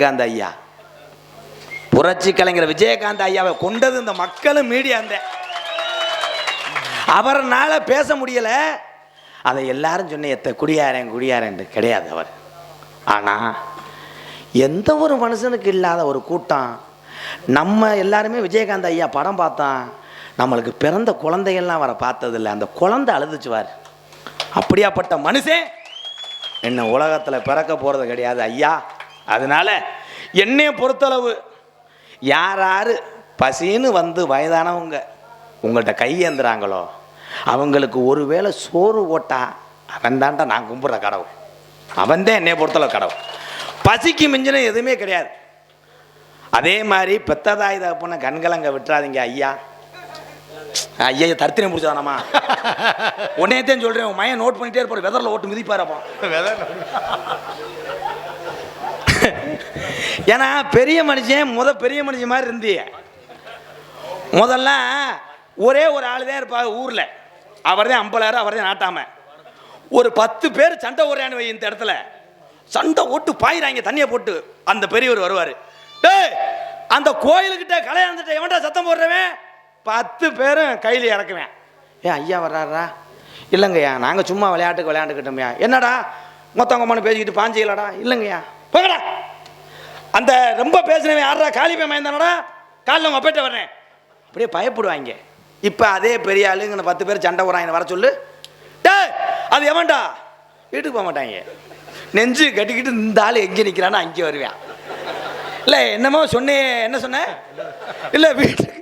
விஜயகாந்த் ஐயா. புரட்சி கலைஞர் விஜயகாந்த் ஐயாவை கொண்டது இந்த மக்களும் மீடியா அந்த அவர்னால பேச முடியல. அதை எல்லாரும் சொன்ன எத்த குடியாரன் குடியாரன் கிடையாது அவர். ஆனால் எந்த ஒரு மனுஷனுக்கு இல்லாத ஒரு கூட்டம் நம்ம எல்லாருமே விஜயகாந்த் ஐயா படம் பார்த்தோம். நம்மளுக்கு பிறந்த குழந்தைகள்லாம் வர பார்த்ததில்ல. அந்த குழந்தை அழுதுச்சுவார். அப்படியாப்பட்ட மனுஷன் என்ன உலகத்தில் பிறக்க போகிறது கிடையாது ஐயா. அதனால என்னையை பொறுத்தளவு யார் யார் பசின்னு வந்து வயதானவங்க உங்கள்கிட்ட கையேந்துறாங்களோ அவங்களுக்கு ஒருவேளை சோறு ஓட்டா அவன் தான்டா நான் கும்பிட்ற கடவுள். அவன் தான் என்னைய பொறுத்தளவு கடவுள். பசிக்கு மிஞ்சின எதுவுமே கிடையாது. அதே மாதிரி பெத்ததாய் தகப்பன கண்கலங்க விட்டுறாதீங்க ஐயா. ஐயா தர்த்தினை முடிச்சானம்மா உன்னையத்தையும் சொல்கிறேன் உன் மையன் நோட் பண்ணிட்டே இருப்பார் வெதரில் ஓட்டு மிதிப்பாரப்பா ஏன்னா பெரிய மனுஷன் முத பெரிய மனுஷன் மாதிரி இருந்திய. முதல்ல ஒரே ஒரு ஆள் தான் இருப்பார் ஊரில். அவர் தான் ஐம்பதாயிரம் அவர் தான் நாட்டாம. ஒரு பத்து பேர் சண்டை ஓடுறான்னு வை இந்த இடத்துல. சண்டை ஓட்டு பாயிறாங்க தண்ணியை போட்டு. அந்த பெரியவர் வருவார். டேய் அந்த கோயிலுக்கிட்ட கல்யாணத்திட்ட எவன்டா சத்தம் போடுறவன்? பத்து பேரும் கையில் இறக்குவேன். ஏன் ஐயா வர்றாரா இல்லைங்கய்யா நாங்கள் சும்மா விளையாட்டுக்கு விளையாண்டுக்கிட்டோம்யா. என்னடா மொத்தவங்க மனு பேசிக்கிட்டு பாஞ்சிக்கலாடா. இல்லைங்கய்யா. போங்கடா. அந்த ரொம்ப பேசுனவன் யாரா காளி பையன் மயந்தானடா? காலைல உங்கள் அப்பேட்ட வர்றேன். அப்படியே பயப்படுவாங்க. இப்போ அதே பெரிய ஆளுங்க பத்து பேர் சண்டை போடுறாங்க வர சொல்லு. டே அது எவன்டா? வீட்டுக்கு போக மாட்டாங்க. நெஞ்சு கட்டிக்கிட்டு இந்த ஆள் எங்கே நிற்கிறான்னு அங்கே வருவேன். இல்லை என்னமோ சொன்னே என்ன சொன்ன? இல்லை வீட்டுக்கு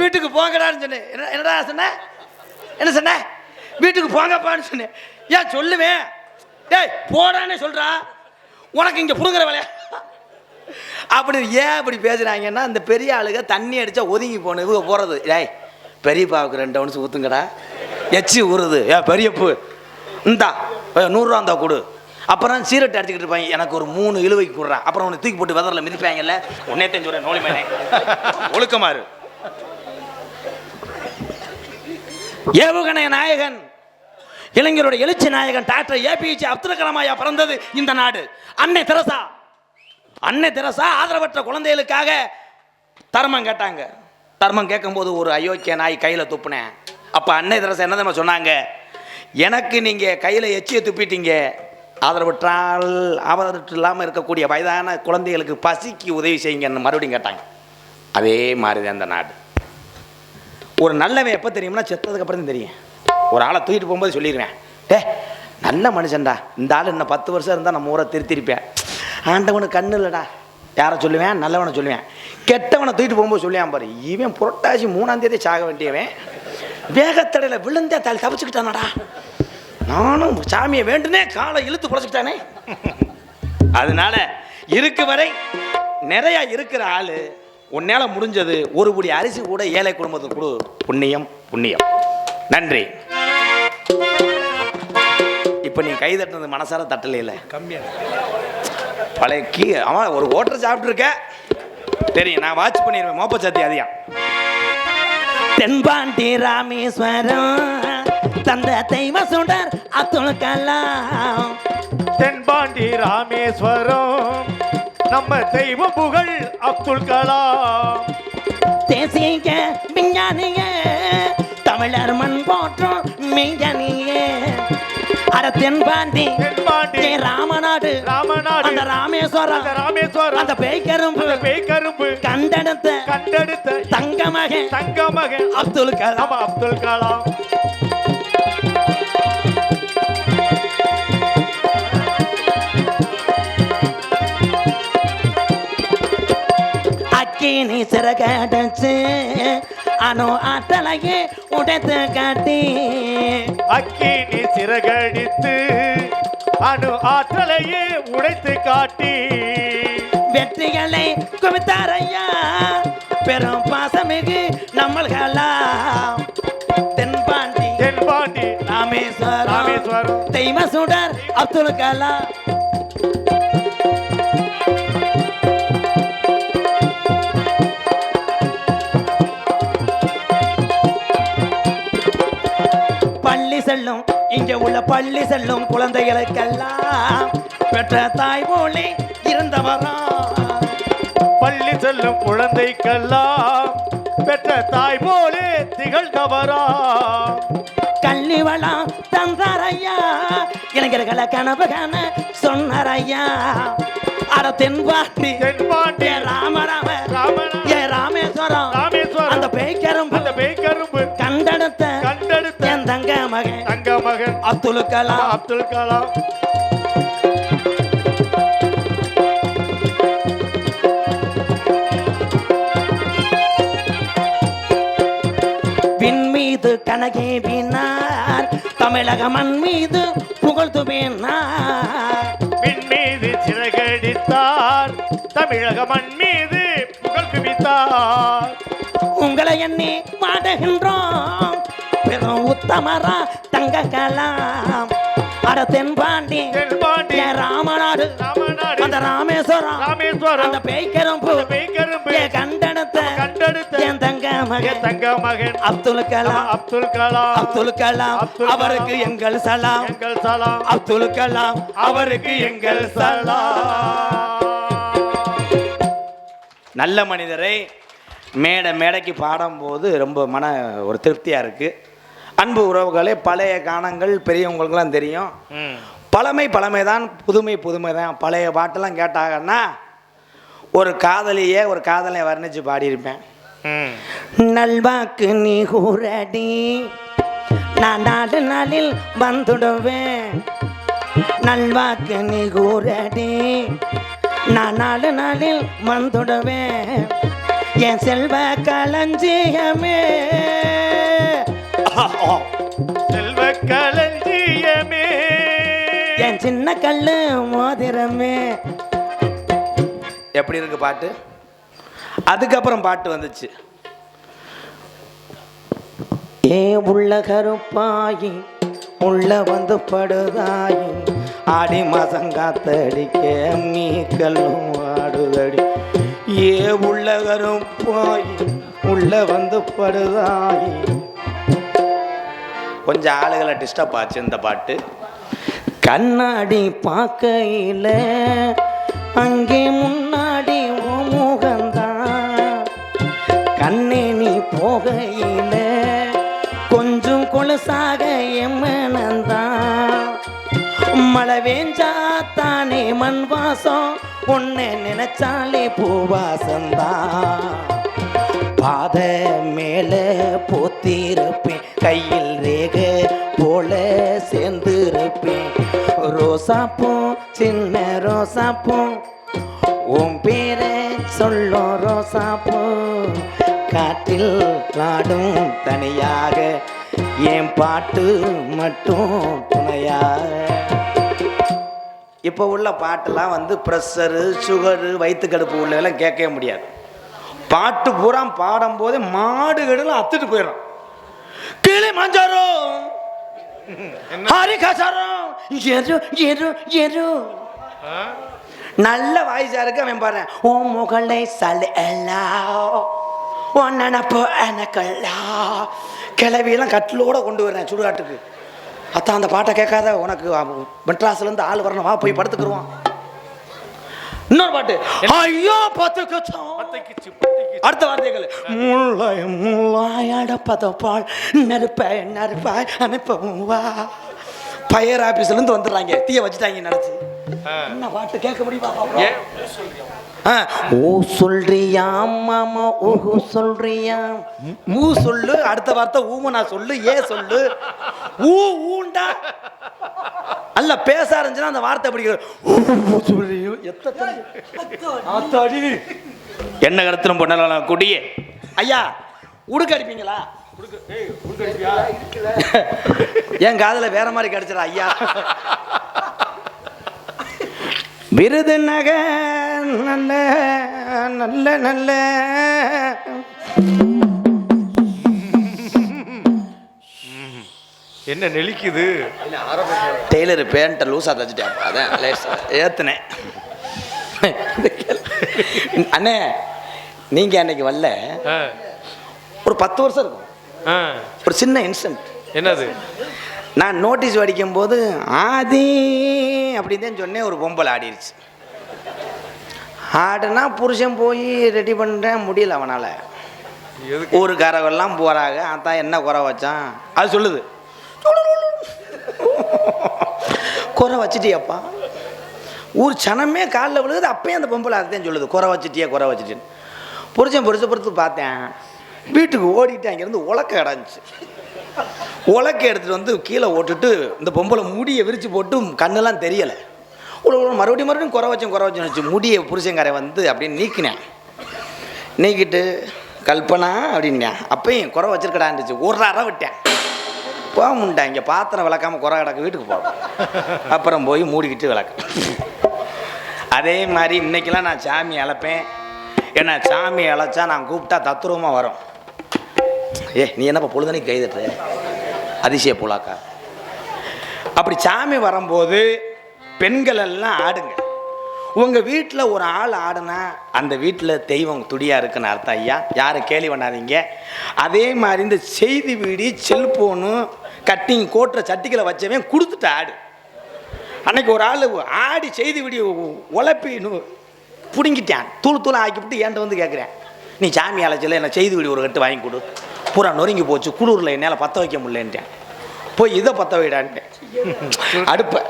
வீட்டுக்கு போங்கடான்னு சொன்னேன் என்ன என்னடா சொன்னேன் என்ன சொன்ன? வீட்டுக்கு போங்கப்பான்னு சொன்னேன் ஏன் சொல்லுவேன்? டேய் போடான்னு சொல்கிறா உனக்கு இங்கே புடுங்குற வேலையா? அப்படி ஏன் அப்படி பேசுகிறாங்கன்னா இந்த பெரிய ஆளுக தண்ணி அடித்தா ஒதுங்கி போகணும். இவங்க போகிறது டேய் பெரியப்பாவுக்கு ரெண்டு ஒன்று ஊற்றுங்கடா எச்சி ஊறுது. ஏ பெரியப்பு இந்தா. ஏ, நூறுரூவா இருந்தா கொடு. அப்புறம் சீரட்டை அடிச்சுக்கிட்டு இருப்பாங்க. எனக்கு ஒரு மூணு இழுவைக்கு கொடுறான் அப்புறம் உன்னை தூக்கி போட்டு வெதரில் மிதிப்பாங்கல்ல? உன்னே தெரிஞ்சு நோலி மேனே ஒழுக்கமாறு ஏவுகணை நாயகன். இளைஞருடைய எழுச்சி நாயகன் டாக்டர் ஏபிஜே அப்துல் கலாம் ஐயா பிறந்தது இந்த நாடு. அன்னை தெரசா. அன்னை தெரசா ஆதரவற்ற குழந்தைகளுக்காக தர்மம் கேட்டாங்க. தர்மம் கேட்கும்போது ஒரு அயோக்கிய நாய் கையில் துப்புனேன். அப்போ அன்னை தெரசா என்ன தெரியுமா சொன்னாங்க? எனக்கு நீங்கள் கையில் எச்சியை துப்பிட்டீங்க. ஆதரவற்றால் ஆதரவற்று இல்லாமல் இருக்கக்கூடிய வயதான குழந்தைகளுக்கு பசிக்கு உதவி செய்யுங்கன்னு மறுபடியும் கேட்டாங்க. அதே மாதிரி தான் அந்த நாடு. ஒரு நல்லவன் எப்போ தெரியும்னா செத்ததுக்கப்புறம் தெரியும். ஒரு ஆளை தூக்கிட்டு போகும்போது சொல்லிடுவேன் டே நல்ல மனுஷன்டா. இந்த ஆள் இன்னும் பத்து வருஷம் இருந்தால் நம்ம ஊரை திருத்திருப்பேன். ஆண்டவனுக்கு கண்ணு இல்லைடா. யாரை சொல்லுவேன்? நல்லவனை சொல்லுவேன். கெட்டவனை தூக்கிட்டு போகும்போது சொல்லுவேன் பாரு இவன் புரட்டாசி மூணாம் தேதி சாக வேண்டியவன். வேகத்தடையில் விழுந்தே தலை தப்பிச்சுக்கிட்டானடா. நானும் சாமியை வேண்டுனே காலை இழுத்து குறைச்சிக்கிட்டானே அதனால இருக்கு வரை நிறைய இருக்கிற ஆள் உன்னால முடிஞ்சது ஒரு புடி அரிசி கூட ஏழை குடும்பத்துக்கு கொடு. புண்ணியம் புண்ணியம். நன்றி. இப்போ நீ கை தட்டுனது மனசார தட்டலையில. பழைய கீ அவன் ஒரு ஓட்டர் சாப்பிட்ருக்க தெரியும் நான் வாட்ச் பண்ணிடுவேன் மோப்ப சத்தி அதிகம். தென்பாண்டி ராமேஸ்வரம் தந்த தெய்வ சுடர் அத்துல் கலாம். தென்பாண்டி ராமேஸ்வரம் நம்ம தெய்வ புகழ் அப்துல் கலாம். தேசிய விஞ்ஞானிய தமிழர் மண் போற்றும் மெய்ஞானிய. அட தென்பாண்டி. ராமநாடு. ராமநாடு. அந்த ராமேஸ்வரம். அந்த ராமேஸ்வரம். அந்த பேய்கரும்பு. பேய்கரும்பு. கண்டெடுத்த கண்டெடுத்த தங்கமகன். தங்க மகன் அப்துல் கலாம். அப்துல் கலாம். அக்கினி சிறகடைச்சு அணு ஆற்றலையே உடைத்து காட்டி. அக்கினி சிறகடித்து அணு ஆற்றலையே உடைத்து காட்டி. வெற்றிகளை குவித்தாரையா பெரும் பாசமிகு நம்மள்களாம் தென்பாண்டி தென்பாண்டி ராமேஸ்வரம் ராமேஸ்வரம். தெய்வ சுடர் அப்துல் கலாம். இங்க உள்ள பள்ளி செல்லும் குழந்தைகளுக்கெல்லாம் பெற்ற தாய் போலே இருந்தவரா? பள்ளி செல்லும் குழந்தைக்கெல்லாம் பெற்ற தாய் போலே திகழ்ந்தவரா? கள்ளி வளம் தந்தாரையா? இளைஞர்களை கனவு காண சொன்னாரையா? அட தென்பாண்டி. தென்பாண்டி. ராமனா ஏ ராமேஸ்வரம். ராமேஸ்வரம். அந்த பேய்க்கரும் அந்த பேய்கரும்பு கண்டெடுத்த கண்டெடுத்த என் தங்க மகன். அப்துல் கலாம். அப்துல் கலாம். விண் மீது கனகே வீணார். தமிழக மண் மீது புகழ்ந்து வீணார். விண் மீது சிறகடித்தார். தமிழக மண் மீது புகழ் குவித்தார் உங்களை எண்ணி பாடுகின்றோம் உத்தமரா தங்க கலாம் அட தென்பாண்டி தென்பாண்டி ராமநாடு ராமநாடு அந்த ராமேஸ்வரம் ராமேஸ்வரம் அந்த பேய்க்கரும்பு அந்த பேய்கரும்பு ஏ கண்டெடுத்த கண்டெடுத்த என் தங்க மகன் தங்க மகன் அப்துல் கலாம் அப்துல் கலாம் அப்துல் கலாம் அப்துல் கலாம். அவருக்கு எங்கள் சலாம் எங்கள் சலாம் அப்துல் கலாம் அவருக்கு எங்கள் சலாம் நல்ல மனிதரை மேடை மேடைக்கு பாடும்போது ரொம்ப மன ஒரு திருப்தியாக இருக்குது அன்பு உறவுகளே பழைய கானங்கள் பெரியவங்களுக்கெல்லாம் தெரியும். பழமை பழமை தான் புதுமை புதுமை தான் பழைய பாட்டெல்லாம் கேட்டாங்கன்னா ஒரு காதலியே ஒரு காதலை வர்ணித்து பாடியிருப்பேன். நல்வாக்கு நீ கூறடி நான் நாலு நாளில் வந்துடுவேன். நல்வாக்கு நீ கூறடி நான் நாலு நாளில் வந்துடுவேன். என் செல்வ களஞ்சியமே. செல்வ களஞ்சியமே என் சின்ன கல்லு மோதிரமே. எப்படி இருக்கு பாட்டு? அதுக்கப்புறம் பாட்டு வந்துச்சு. ஏ உள்ள கருப்பாயி உள்ள வந்து படுதாயி ஆடி மாசம் காத்தடிக்க நீ கல்லும் ஆடுதடி. ஏ உள்ள கருப்பாயி உள்ள வந்து படுதாயி கொஞ்சம் ஆளுகளை டிஸ்டர்ப் ஆச்சு இந்த பாட்டு. கண்ணாடி பார்க்கையில் அங்கே முன்னாடி முகந்தான் கண்ணே நீ போகையில கொஞ்சம் கொலுசாக எம்மனந்தான். மழை வேஞ்சா தானே மண் வாசம் உன்னை நினைச்சாலே பூவாசந்தான் பாத மேல போத்திருப்பேன் கையில் ரோசாப்பூ சின்ன ரோசாப்பூ உன் பேரை சொல்லும் ரோசாப்பூ காற்றில் நாடும் தனியாக என் பாட்டு மட்டும் துணையாக இப்போ உள்ள பாட்டெல்லாம் வந்து ப்ரெஷரு சுகரு வயிற்றுக்கடுப்பு உள்ளதெல்லாம் கேட்கவே முடியாது பாட்டு பூரா பாடும்போது மாடுகளும் அத்துட்டு போயிடும் கீழே மஞ்சாரோ ஹரி கசாரம் எரு எரு எரு? நல்ல வாய்ஸா இருக்கு அவன் பாரு. ஓ முகலை சலை எல்லாம் ஓ நினப்பு எனக்கெல்லாம் கிளவியெல்லாம் கட்டிலோட கொண்டு வரேன் சுடுகாட்டுக்கு. அத்தான் அந்த பாட்டை கேட்காத உனக்கு மெட்ராஸ்லேருந்து ஆள் வரணும். வா போய் படுத்துக்குருவான் இன்னொரு பாட்டு. ஐயோ பத்தைக்குச்சு, பத்தைக்குச்சு. அடுத்த வார்த்தைகள். முள்ளாய் முள்ளாய் அடப்பதப்பால் நெருப்பாய் நெருப்பாய் அனுப்பவும் வா. ஃபயர் ஆஃபீஸ்லேருந்து வந்துடுறாங்க. தீய வச்சுட்டாங்க நினச்சி. என்ன பாட்டு? கேட்க முடியுமா ஓ சொல்றியா மாமா ஓஹோ சொல்றியா? ஊ சொல்லு அடுத்த வார்த்தை ஊம நான் சொல்லு ஏ சொல்லு. ஊ ஊண்டா. அல்ல பேச ஆரம்பிச்சுன்னா அந்த வார்த்தை அப்படி என்ன கருத்திலும் பொண்ணலாம் குடியே. ஐயா உடுக்க அடிப்பீங்களா? என் காதுல வேற மாதிரி கிடைச்சிடா ஐயா. விருது நக. நல்ல நல்ல நல்ல. என்ன நெளிக்குது? டெய்லர் பேண்ட்டை லூஸாக தச்சுட்டேன். அதான் ஏற்றுனேன் அண்ணே நீங்கள் அன்னைக்கு வரல. ஒரு பத்து வருஷம் இருக்கும். ஆ. ஒரு சின்ன இன்சிடென்ட் என்னது? நான் நோட்டீஸ் அடிக்கும்போது ஆதி அப்படின்னு தான் சொன்னேன் ஒரு பொம்பளை ஆடிருச்சு. ஆடுனா புருஷன் போய் ரெடி பண்ணுறேன் முடியல அவனால். எதுக்கு? ஊருக்காரவெல்லாம் போகிறாங்க அதான் என்ன குறை வச்சான்? அது சொல்லுது. குறை வச்சிட்டியாப்பா. ஊர் சனமே காலில் விழுகுது அப்பயும் அந்த பொம்பளை அதுதான் சொல்லுது. குறை வச்சிட்டியா குறை வச்சிட்டின்னு. புருஷன் புருஷ பொறுத்து பார்த்தேன். வீட்டுக்கு ஓடிட்டு அங்கேருந்து உலக்க கிடந்துச்சு உலக்க எடுத்துகிட்டு வந்து கீழே ஓட்டுட்டு இந்த பொம்பளை முடியை விரித்து போட்டு கண்ணெல்லாம் தெரியலை. உள்ள மறுபடியும் மறுபடியும் குறை வச்சேன் குறை வச்சு வச்சு முடியை புருஷங்காரை வந்து அப்படின்னு நீக்கினேன். நீக்கிட்டு கல்பனா அப்படின்னேன் அப்பயும் குறை வச்சிருக்கடான்னுச்சு. ஒரு அற விட்டேன். போக முடியா இங்கே பாத்திரம் விளக்காமல் குறை கிடக்கு வீட்டுக்கு போகும் அப்புறம் போய் மூடிக்கிட்டு விளக்கு. அதே மாதிரி இன்றைக்கெல்லாம் நான் சாமி அழைப்பேன். ஏன்னா சாமி அழைச்சா நான் கூப்பிட்டா தத்துருவமாக வரும். ஏ நீ என்னப்பா பொழுதுனைக்கு கைதட்டு அதிசய புலாக்கா. அப்படி சாமி வரும்போது பெண்கள் எல்லாம் ஆடுங்க. உங்கள் வீட்டில் ஒரு ஆள் ஆடுனா அந்த வீட்டில் தெய்வம் துடியாக இருக்குன்னு அர்த்தம் ஐயா? யாரும் கேள்வி பண்ணாதீங்க. அதே மாதிரி இந்த செய்தி வீடி செல்ஃபோனு கட்டிங் கோட்டுற சட்டிகளை வச்சவன் கொடுத்துட்டு ஆடு. அன்னைக்கு ஒரு ஆள் ஆடி செய்தி வீடி உழப்பி பிடுங்கிட்டேன். தூள் தூள் ஆக்கிவிட்டு ஏன்ட்டு வந்து கேட்குறேன் நீ சாமி அழைச்சல என்ன செய்தி வீடி ஒரு கட்டு வாங்கி கொடு. பூரா நொறுங்கி போச்சு குளூரில் என்னால் பற்ற வைக்க முடியலன்ட்டேன். போய் இதை பற்ற வைடான்ட்டேன். அடுப்பை.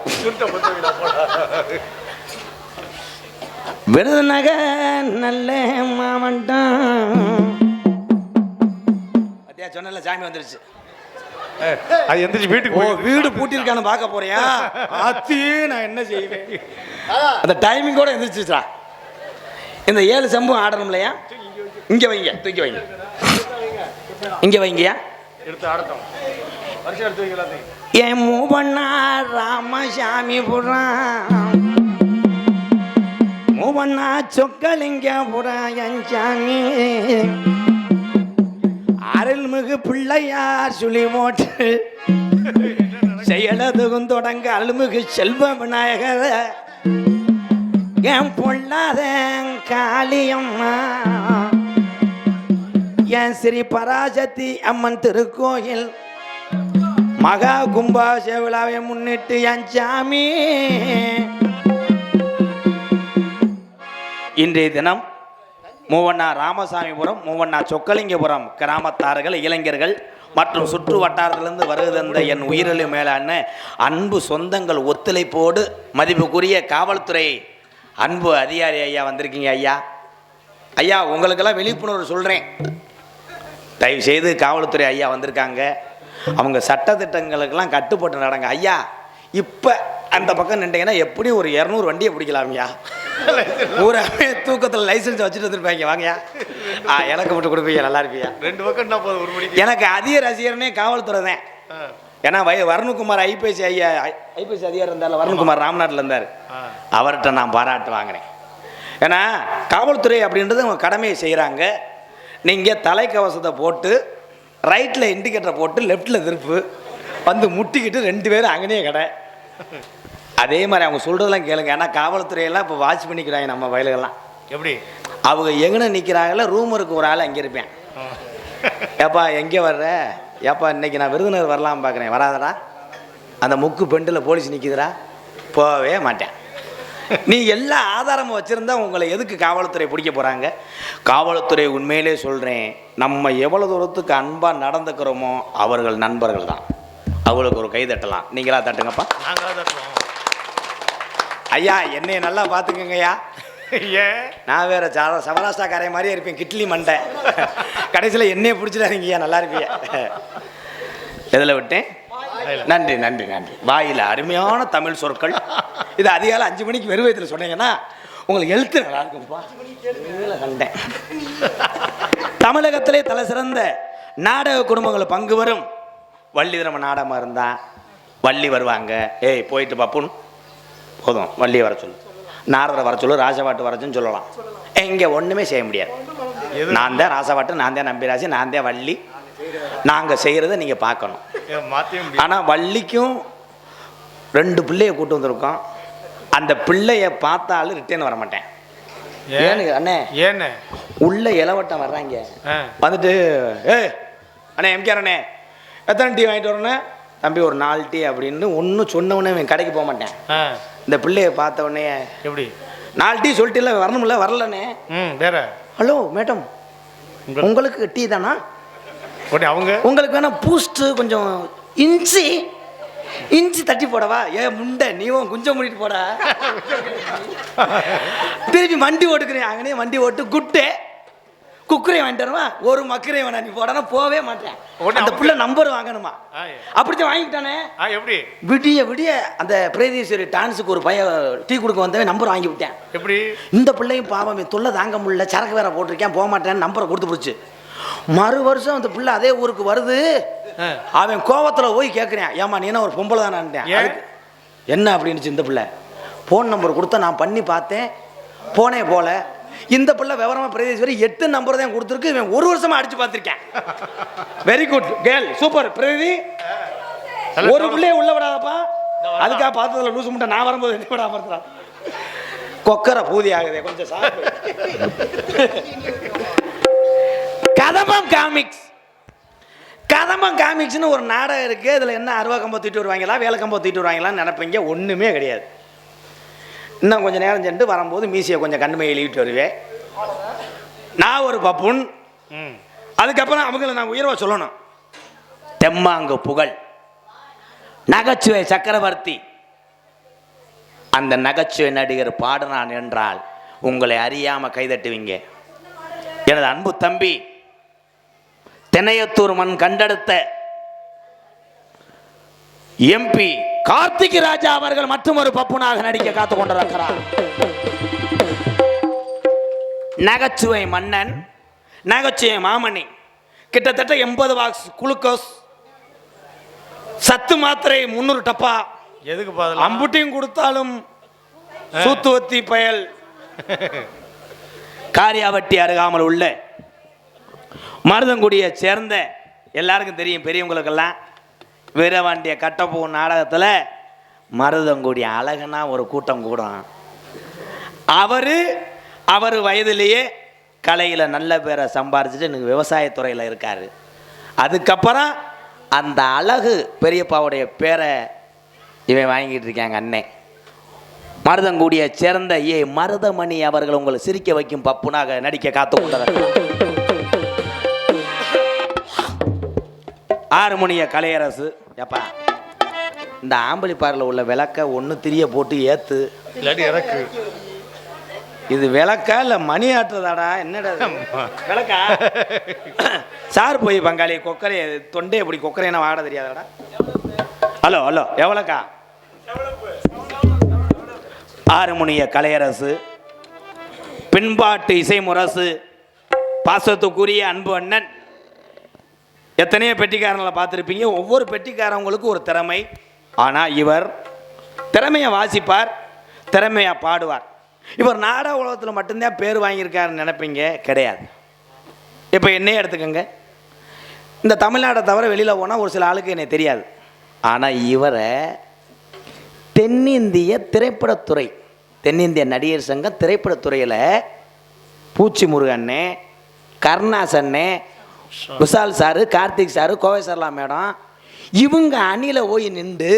விருதுநக நல்ல மாவட்டம் பத்தியா சொன்னல சாமி வந்துருச்சு. அது எந்திரிச்சு வீட்டுக்கு ஓ போய் வீடு பூட்டியிருக்கான்னு பார்க்க போறியா? அத்தி நான் என்ன செய்வேன்? அந்த டைமிங் கூட எந்திரிச்சுச்சா இந்த ஏழு சம்பவம் ஆடணும் இல்லையா இங்க வைங்க தூக்கி வைங்க. இங்க வைங்கயா எடுத்து ஆடட்டும். என் மூவண்ணா ராமசாமி புறான். மூவண்ணா சொக்கலிங்க புறா என் சாமி. அருள்மிகு பிள்ளையார் சுழி மோட்டு. செயலதுகும் தொடங்க அருள்மிகு செல்வ விநாயகர். என் பொல்லாத காளியம்மா. என் ஸ்ரீ பராசக்தி அம்மன் திருக்கோயில். மகா கும்பா விழாவை முன்னிட்டு என் சாமி. இன்றைய தினம் மூவண்ணா ராமசாமிபுரம் மூவண்ணா சொக்கலிங்கபுரம் கிராமத்தார்கள் இளைஞர்கள் மற்றும் சுற்று வட்டாரத்திலிருந்து வருகை என் உயிரிழு மேலான அன்பு சொந்தங்கள் ஒத்துழைப்போடு மதிப்புக்குரிய காவல்துறை அன்பு அதிகாரி ஐயா வந்திருக்கீங்க ஐயா. ஐயா உங்களுக்கெல்லாம் விழிப்புணர்வு சொல்கிறேன் தயவுசெய்து காவல்துறை ஐயா வந்திருக்காங்க. அவங்க சட்டத்திட்டங்களுக்கெல்லாம் கட்டுப்பட்டு நடங்க. ஐயா இப்போ அந்த பக்கம் நின்றீங்கன்னா எப்படி ஒரு இரநூறு வண்டியை பிடிக்கலாம்யா பூராமே தூக்கத்தில் லைசன்ஸ் வச்சுட்டு வந்திருப்பாங்க. வாங்கயா ஆ எனக்கு மட்டும் கொடுப்பீங்க நல்லா இருப்பியா ரெண்டு பக்கம்னா போதும் ஒரு மணிக்கு? எனக்கு அதிக ரசிகர்னே காவல்துறை தான். ஏன்னா வை வருணுகுமார் ஐபிஎஸ் ஐயா ஐபிஎஸ் அதிகாரி இருந்தார் வருணுகுமார் ராம்நாட்டில் இருந்தார். அவர்கிட்ட நான் பாராட்டு வாங்கினேன் ஏன்னா காவல்துறை அப்படின்றது அவங்க கடமையை செய்கிறாங்க நீங்கள் தலைக்கவசத்தை போட்டு ரைட்டில் இண்டிகேட்டரை போட்டு லெஃப்ட்டில் திருப்பு வந்து முட்டிக்கிட்டு ரெண்டு பேரும் அங்கனே கடை. அதே மாதிரி அவங்க சொல்கிறதெல்லாம் கேளுங்க. ஏன்னா காவல்துறையெல்லாம் இப்போ வாட்ச் பண்ணிக்கிறாங்க நம்ம வயலுகள்லாம். எப்படி? அவங்க எங்கன நிற்கிறாங்களோ ரூமருக்கு ஒரு ஆள் அங்கே இருப்பேன். ஏப்பா எங்கே வர்ற? ஏப்பா இன்னைக்கு நான் விருதுநகர் வரலாம் பார்க்குறேன் வராதடா. அந்த முக்கு பெண்டில் போலீஸ் நிற்கிதுடா போகவே மாட்டேன். நீ எல்லா ஆதாரமும் வச்சுருந்தா உங்களை எதுக்கு காவல்துறை பிடிக்க போகிறாங்க காவல்துறை உண்மையிலே சொல்கிறேன் நம்ம எவ்வளோ தூரத்துக்கு அன்பாக நடந்துக்கிறோமோ அவர்கள் நண்பர்கள் தான். அவங்களுக்கு ஒரு கை தட்டலாம். நீங்களா தட்டுங்கப்பா? ஐயா என்னைய நல்லா பார்த்துக்கங்கய்யா ஏன் நான் வேற சார சவராஷ்டா காரை மாதிரியே இருப்பேன் கிட்லி மண்டை. கடைசியில் என்னைய பிடிச்சிடாதீங்கய்யா நல்லா இருப்பியா. எதில் விட்டேன்? நன்றி நன்றி நன்றி. வாயில் அருமையான தமிழ் சொற்கள். இது அதிகாலை அஞ்சு மணிக்கு வெறுவயத்தில் சொன்னீங்கன்னா உங்களுக்கு எழுத்து நல்லா இருக்கும்ப்பா. கண்டேன். தமிழகத்திலே தலை சிறந்த நாடக குடும்பங்கள் பங்கு வரும் வள்ளி திரம நாடகமாக இருந்தால் வள்ளி வருவாங்க. ஏய் போயிட்டு பப்புன் போதும் வள்ளியை வர சொல்லு. நாரதரை வர சொல்லு ராஜபாட்டு வர சொல்லலாம். இங்கே ஒன்றுமே செய்ய முடியாது. நான் தான் ராசவாட்டு நான் தான் நம்பிராசி நான் தான் வள்ளி. நாங்கள் செய்கிறத நீங்கள் பார்க்கணும். ஆனால் வள்ளிக்கும் ரெண்டு பிள்ளைய கூட்டு வந்திருக்கோம். அந்த பிள்ளைய பார்த்தாலும் ரிட்டர்ன் வர மாட்டேன். ஏன்னு அண்ணே ஏன்னு? உள்ள இளவட்டம் வர்றாங்க. வந்துட்டு ஏ அண்ணே எம்கேர் அண்ணே எத்தனை டீ வாங்கிட்டு வரண்ணே தம்பி ஒரு நாலு டீ அப்படின்னு ஒன்றும் சொன்ன உடனே இவன் கடைக்கு போக மாட்டேன். இந்த பிள்ளைய பார்த்த உடனே எப்படி? நாலு டீ சொல்லிட்டு இல்லை வரணும்ல வரலண்ணே. ம் வேற. ஹலோ மேடம் உங்கள் உங்களுக்கு டீ தானா? உடனே அவங்க? உங்களுக்கு வேணா பூஸ்ட்டு கொஞ்சம் இஞ்சி இஞ்சி தட்டி போடவா? ஏ முண்டை நீவும் குஞ்சம் மூடிட்டு போடா. திருப்பி வண்டி ஓட்டுக்கிறேன். அங்கனே வண்டி ஓட்டு குட்டே. குக்கரை வாங்கிட்டு வருவா? ஒரு மக்கரை வேணா நீ போடனா போவே மாட்டேன். அந்த புள்ள நம்பர் வாங்கணுமா? அப்படித்தான் வாங்கிட்டானே எப்படி? விடிய விடிய அந்த பிரதீஸ்வரி டான்ஸுக்கு ஒரு பையன் டீ கொடுக்க வந்தவன் நம்பர் வாங்கி விட்டேன். எப்படி? இந்த பிள்ளையும் பாவம் தொல்லை தாங்க முடியல. சரக்கு வேற போட்டிருக்கேன் போக மாட்டேன்னு நம்பரை கொடுத்து போச்சு மறு வருஷம் அந்த பிள்ளை அதே ஊருக்கு வருது. அவன் கோவத்துல போய் கேட்குறேன் ஏமா நீ என்ன ஒரு பொம்பளை தானே ஏன்? என்ன அப்படின்னுச்சு இந்த பிள்ளை? ஃபோன் நம்பர் கொடுத்தா நான் பண்ணி பார்த்தேன். போனே போல. இந்த பிள்ளை விவரமா பிரதேஸ்வரி எட்டு நம்பர் தான் கொடுத்துருக்கு. இவன் ஒரு வருஷமா அடிச்சு பார்த்திருக்கேன். வெரி குட் கேர்ள் சூப்பர் பிரதி ஒரு. பிள்ளைய உள்ள விடாதப்பா. அதுக்காக பார்த்ததுல லூசு முட்டை. நான் வரும்போது என்ன விடாம இருக்கிறான் கொக்கரை பூதி ஆகுதே கொஞ்சம் சாப்பிடு. கதம்பம் காமிக்ஸ் கதம்பம் காமிக்ஸ்னு ஒரு நாடகம் இருக்கு. இதுல என்ன அருவா கம்பம் தூக்கிட்டு வருவாங்களா வேலை கம்பம் தூக்கிட்டு வருவாங்களான்னு நினைப்பீங்க. ஒண்ணுமே கிடையாது. இன்னும் கொஞ்சம் நேரம் சென்று வரும்போது மீசியை கொஞ்சம் கண்மை எழுதிட்டு வருவேன். நான் ஒரு பப்புன். அதுக்கப்புறம் அவங்கள நான் உயர்வா சொல்லணும். தெம்மாங்கு புகழ். நகைச்சுவை சக்கரவர்த்தி. அந்த நகைச்சுவை நடிகர் பாடினான் என்றால் உங்களை அறியாம கைதட்டுவீங்க. எனது அன்பு தம்பி தென்னையத்தூர் மண் கண்டெடுத்த எம்பி கார்த்திக் ராஜா அவர்கள் மற்றும் ஒரு பப்புனாக நடிக்க காத்து கொண்டிருக்கிறார். நகைச்சுவை மன்னன் நகைச்சுவை மாமணி. கிட்டத்தட்ட எண்பது பாக்ஸ் குளுக்கோஸ் சத்து மாத்திரை முந்நூறு டப்பா. எதுக்கு அம்புட்டியும் கொடுத்தாலும் சூத்துவத்தி பயல். காரியாவட்டி அருகாமல் உள்ள மருதங்குடியை சேர்ந்த எல்லாருக்கும் தெரியும் பெரியவங்களுக்கெல்லாம் வீரவாண்டிய கட்டப்பூ நாடகத்தில் மருதங்குடி அழகுனா ஒரு கூட்டம் கூடும். அவர் அவர் வயதிலேயே கலையில் நல்ல பேரை சம்பாரிச்சுட்டு இன்னைக்கு விவசாயத்துறையில் இருக்கார். அதுக்கப்புறம் அந்த அழகு பெரியப்பாவுடைய பேரை இவன் வாங்கிட்டு இருக்காங்க அண்ணன் மருதங்குடியை சேர்ந்த ஏ. மருதமணி அவர்கள் உங்களை சிரிக்க வைக்கும் பப்புனாக நடிக்க காத்து கொண்டிருக்கிறார் ஆறுமணிய கலையரசு. எப்பா இந்த ஆம்பளி பாரில் உள்ள விளக்க ஒன்று திரிய போட்டு ஏத்து. இல்லாட்டி இறக்கு. இது விளக்கா இல்லை மணி ஆட்டுறதாடா என்னடா? விளக்கா? சார் போய் பங்காளி கொக்கரை தொண்டை எப்படி கொக்கரைனா வாட தெரியாதாடா? ஹலோ ஹலோ எவ்வளோக்கா? ஆறுமுனிய கலையரசு பின்பாட்டு இசை முரசு பாசத்துக்குரிய அன்பு அண்ணன் எத்தனையோ பெட்டிக்காரங்களை பார்த்துருப்பீங்க. ஒவ்வொரு பெட்டிக்காரவங்களுக்கும் ஒரு திறமை. ஆனால் இவர் திறமையை வாசிப்பார் திறமையாக பாடுவார். இவர் நாடக உலகத்தில் மட்டும்தான் பேர் வாங்கியிருக்காருன்னு நினைப்பீங்க? கிடையாது. இப்போ என்னையே எடுத்துக்கோங்க. இந்த தமிழ்நாட்டை தவிர வெளியில் போனால் ஒரு சில ஆளுக்கு என்னை தெரியாது. ஆனால் இவரை தென்னிந்திய திரைப்படத்துறை தென்னிந்திய நடிகர் சங்கம் திரைப்படத்துறையில் பூச்சி முருகண்ணே கருணாசண்ணே Vishal sir Karthik sir Kovai Sarala madam இவங்க அணியில் போய் நின்று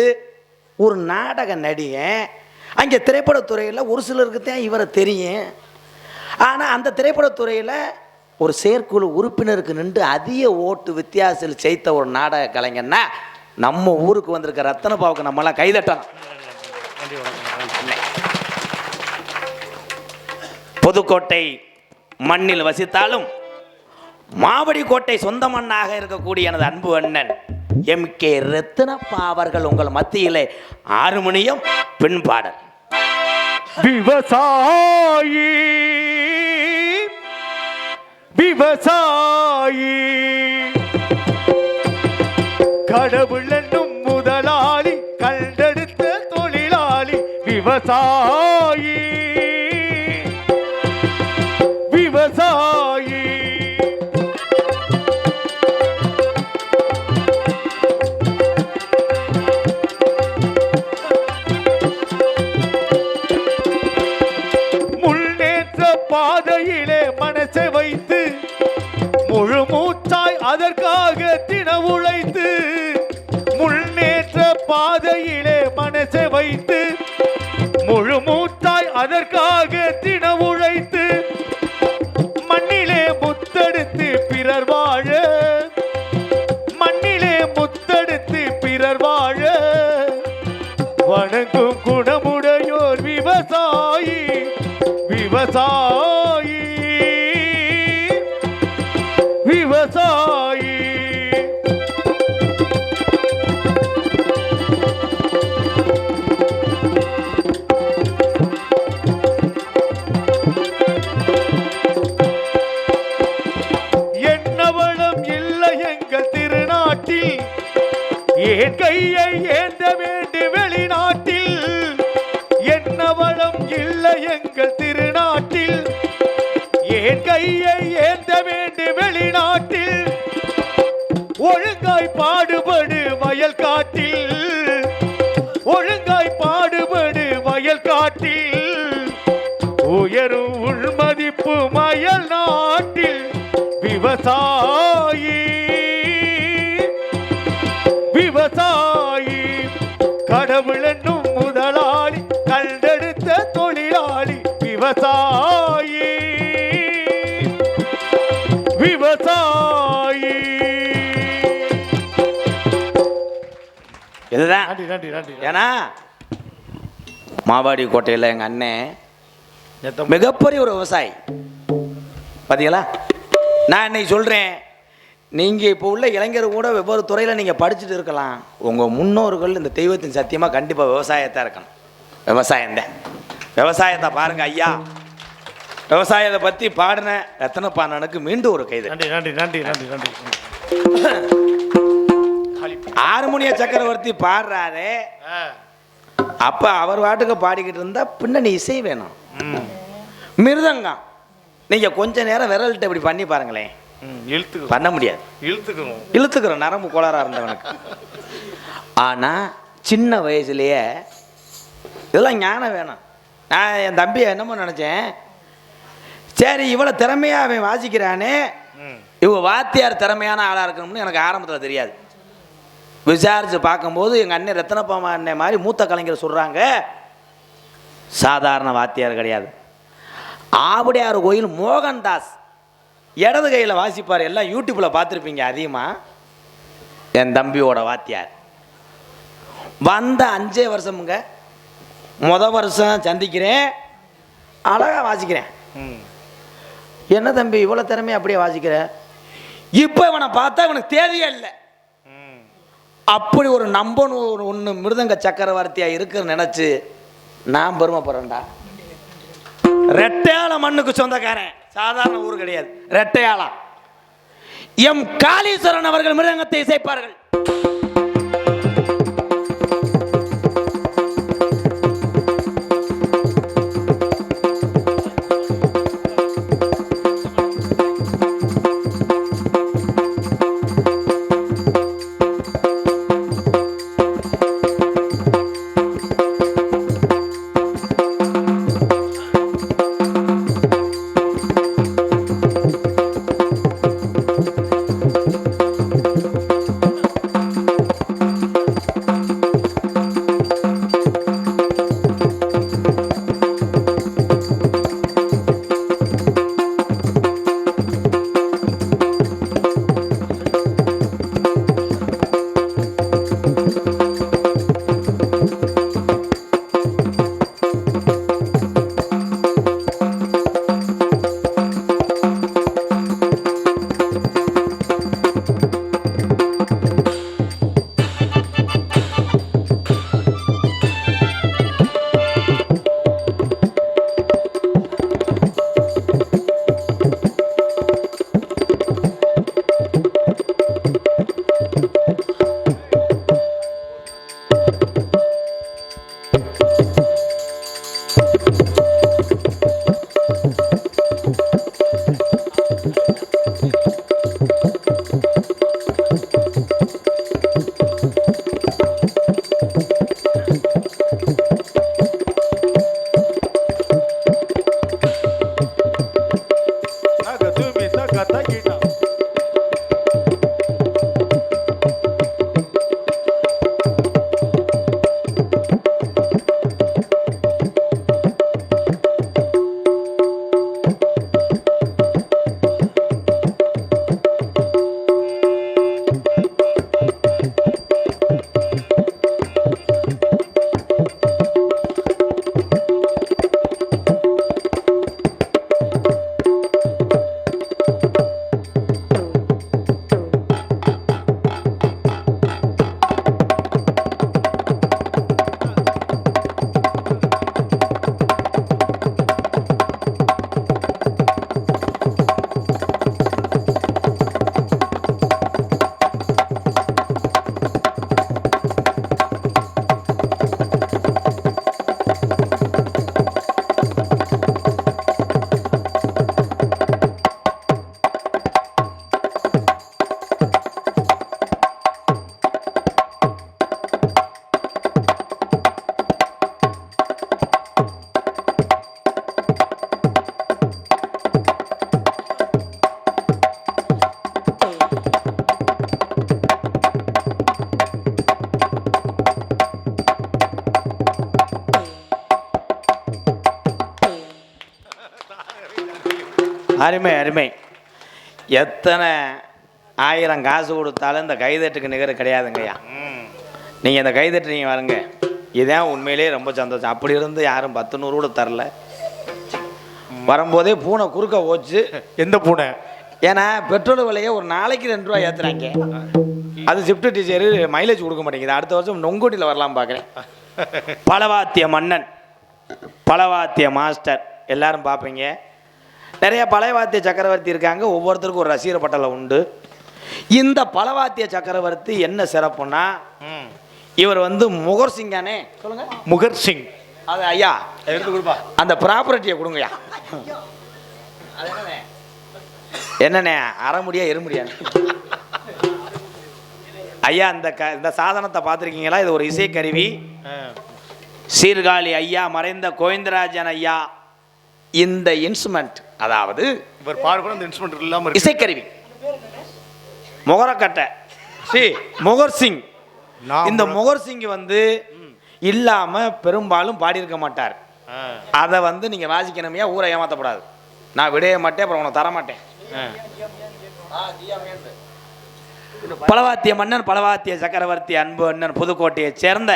ஒரு நாடக நடிகன் அங்கே திரைப்படத்துறையில் ஒரு சிலருக்கு தான் இவரை தெரியும். ஆனால் அந்த திரைப்படத்துறையில் ஒரு செயற்குழு உறுப்பினருக்கு நின்று அதிக ஓட்டு வித்தியாசத்தில் செய்த ஒரு நாடக கலைஞன்னா நம்ம ஊருக்கு வந்திருக்க ரத்தனபாவுக்கு நம்மளாம் கைதட்டணும். புதுக்கோட்டை மண்ணில் வசித்தாலும் மாவடி கோட்டை சொந்த மண்ணாக இருக்கக்கூடிய எனது அன்பு அண்ணன் எம். கே. ரத்தினப்பா அவர்கள் உங்கள் மத்தியிலே ஆறு மணியும் பின்பாடல் விவசாயி விவசாயி. கடவுள் என்னும் முதலாளி கண்டெடுத்த தொழிலாளி விவசாயி விவசாயி. பாதையிலே என் கையை ஏந்த வேண்டு வெளிநாட்டில். ஒழுங்காய் பாடுபடு வயல் காட்டில். ஒழுங்காய் பாடுபடு வயல் காட்டில். உயரும் உள்மதிப்பு மயல் நாட்டில். விவசாயி விவசாயி கடவுள் என்னும் முதலாளி கண்டெடுத்த தொழிலாளி விவசாயி. நன்றி நன்றி நன்றி ஏன்னா மாவாடி கோட்டையில் எங்கள் அண்ணன். மிகப்பெரிய ஒரு விவசாயி. பார்த்தீங்களா நான் இன்னைக்கு சொல்கிறேன் நீங்கள் இப்போ உள்ள இளைஞர் கூட வெவ்வேறு துறையில் நீங்கள் படிச்சுட்டு இருக்கலாம். உங்கள் முன்னோர்கள் இந்த தெய்வத்தின் சத்தியமாக கண்டிப்பாக விவசாயத்தான் இருக்கணும். விவசாயம்தான். விவசாயத்தை பாருங்க ஐயா. விவசாயத்தை பற்றி பாடின ரத்தன பாண்டனுக்கு மீண்டும் ஒரு கைது நன்றி நன்றி நன்றி நன்றி நன்றி ஆறுமுனிய சக்கரவர்த்தி பாடுறாரு. அப்போ அவர் வாட்டுக்கு பாடிக்கிட்டு இருந்தா பின்னணி இசை வேணும். மிருதங்கம் நீங்கள் கொஞ்ச நேரம் விரல்கிட்ட இப்படி பண்ணி பாருங்களேன். ம், இழுத்துக்கு பண்ண முடியாது. இழுத்துக்கணும் இழுத்துக்கிறோம் நரம்பு கோளாறாக இருந்தவனுக்கு. ஆனால் சின்ன வயசுலயே இதெல்லாம் ஞானம் வேணும். நான் என் தம்பியை என்னமோ நினச்சேன். சரி இவ்வளோ திறமையாக அவன் வாசிக்கிறானே. இவங்க வாத்தியார் திறமையான ஆளாக இருக்கணும்னு எனக்கு ஆரம்பத்தில் தெரியாது. விசாரித்து பார்க்கும்போது எங்கள் அண்ணன் ரத்னப்பாமா அண்ணன் மாதிரி மூத்த கலைஞர் சொல்கிறாங்க சாதாரண வாத்தியார் கிடையாது. ஆவுடையார் கோயில் மோகன்தாஸ் இடது கையில் வாசிப்பார். எல்லாம் யூடியூப்பில் பார்த்துருப்பீங்க அதிகமாக என் தம்பியோட வாத்தியார். வந்த அஞ்சே வருஷமுங்க. முத வருஷம் சந்திக்கிறேன். அழகாக வாசிக்கிறேன். ம். என்ன தம்பி இவ்வளோ திறமையா அப்படியே வாசிக்கிற? இப்போ இவனை பார்த்தா இவனுக்கு தேவையே இல்லை. அப்படி ஒரு நம்பன் ஒரு ஒன்று மிருதங்க சக்கரவர்த்தியாக இருக்குன்னு நினச்சி நான் பெருமைப்படுறேன்டா. ரெட்டையாள மண்ணுக்கு சொந்தக்காரன். சாதாரண ஊர் கிடையாது. ரெட்டையாளா. எம் காளீஸ்வரன் அவர்கள் மிருதங்கத்தை இசைப்பார்கள். அருமை அருமை. எத்தனை ஆயிரம் காசு கொடுத்தாலும் இந்த கைதட்டுக்கு நிகர் கிடையாதுங்கய்யா நீங்கள் இந்த கைதட்டு நீங்கள் வருங்க இதான் உண்மையிலேயே ரொம்ப சந்தோஷம். அப்படி இருந்து யாரும் பத்து நூறு கூட தரல. வரும்போதே பூனை குறுக்க ஓச்சு எந்த பூனை? ஏன்னா பெட்ரோல் விலையை ஒரு நாளைக்கு ரெண்டு ரூபா ஏற்றுறாங்க அது ஷிஃப்ட் டீச்சரு மைலேஜ் கொடுக்க மாட்டேங்குது. அடுத்த வருஷம் நொங்கோட்டியில் வரலாம் பார்க்குறேன் பலவாத்திய மன்னன் பலவாத்திய மாஸ்டர் எல்லாரும் பார்ப்பீங்க. நிறைய பலவாத்திய சக்கரவர்த்தி இருக்காங்க. ஒவ்வொருத்தருக்கும் ஒரு ரசிகர் பட்டலம் உண்டு. இந்த பலவாத்திய சக்கரவர்த்தி என்ன சிறப்புனா இவர் வந்து முகர் சிங்கானே. சொல்லுங்க. முகர் சிங். அது ஐயா. எடுத்து கொடுப்பா. அந்த ப்ராப்பர்ட்டியை கொடுங்கய்யா. என்னண்ணே? அறமுடியா இருமுடியா ஐயா இந்த க இந்த சாதனத்தை பார்த்துருக்கீங்களா? இது ஒரு இசைக்கருவி. சீர்காழி ஐயா மறைந்த கோவிந்தராஜன் ஐயா. இந்த இன்ஸ்ட்ருமெண்ட் அதாவது இவர் பாடு கூட அந்த இன்ஸ்ட்ருமெண்ட் இல்லாம இருக்கு. இசைக்கருவி. முகரக்கட்டை சி. முகர் சிங். இந்த முகர் சிங் வந்து இல்லாம பெரும்பாலும் பாடியிருக்க மாட்டார். அதை வந்து நீங்க வாசிக்கணுமையா ஊரை ஏமாத்தப்படாது. நான் விடைய மாட்டேன் அப்புறம் உனக்கு தர மாட்டேன் ஆ. பலவாத்திய மன்னன் பலவாத்திய சக்கரவர்த்தி அன்பு அண்ணன் புதுக்கோட்டையைச் சேர்ந்த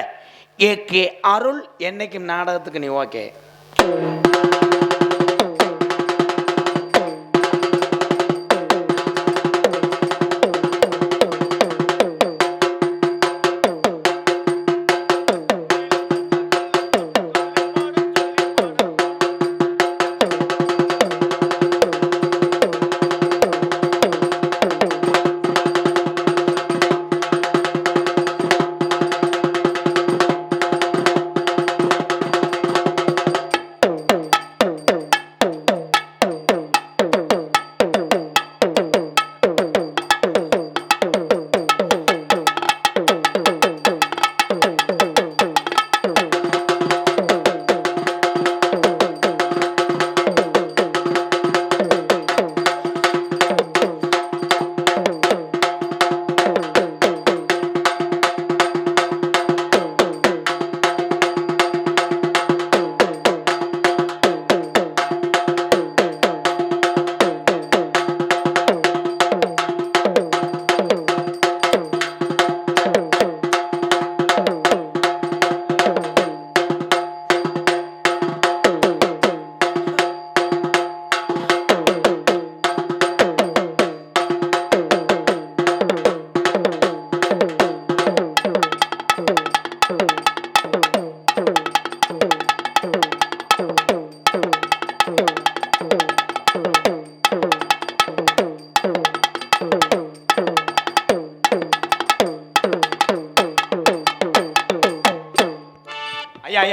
ஏ கே அருள் என்னைக்கும் நாடகத்துக்கு நீ ஓகே?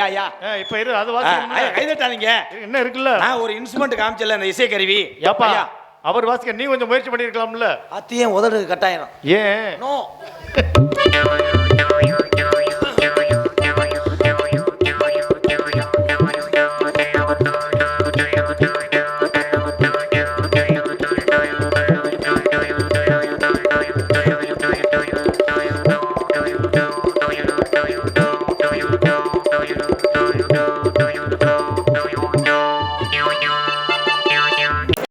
ஐயா இப்ப இரு அது ஆ, வாசி ஐயா கைதட்டாதீங்க. என்ன இருக்குல்ல? நான் ஒரு இன்ஸ்ட்ருமெண்ட் காமிச்சல அந்த இசைக்கருவி. ஏப்பா ஐயா, அவர் வாசிக்க நீ கொஞ்சம் முயற்சி பண்ணிருக்கலாம்ல அத்தியம் உதடு கட்டாயிரம். ஏன்? நோ.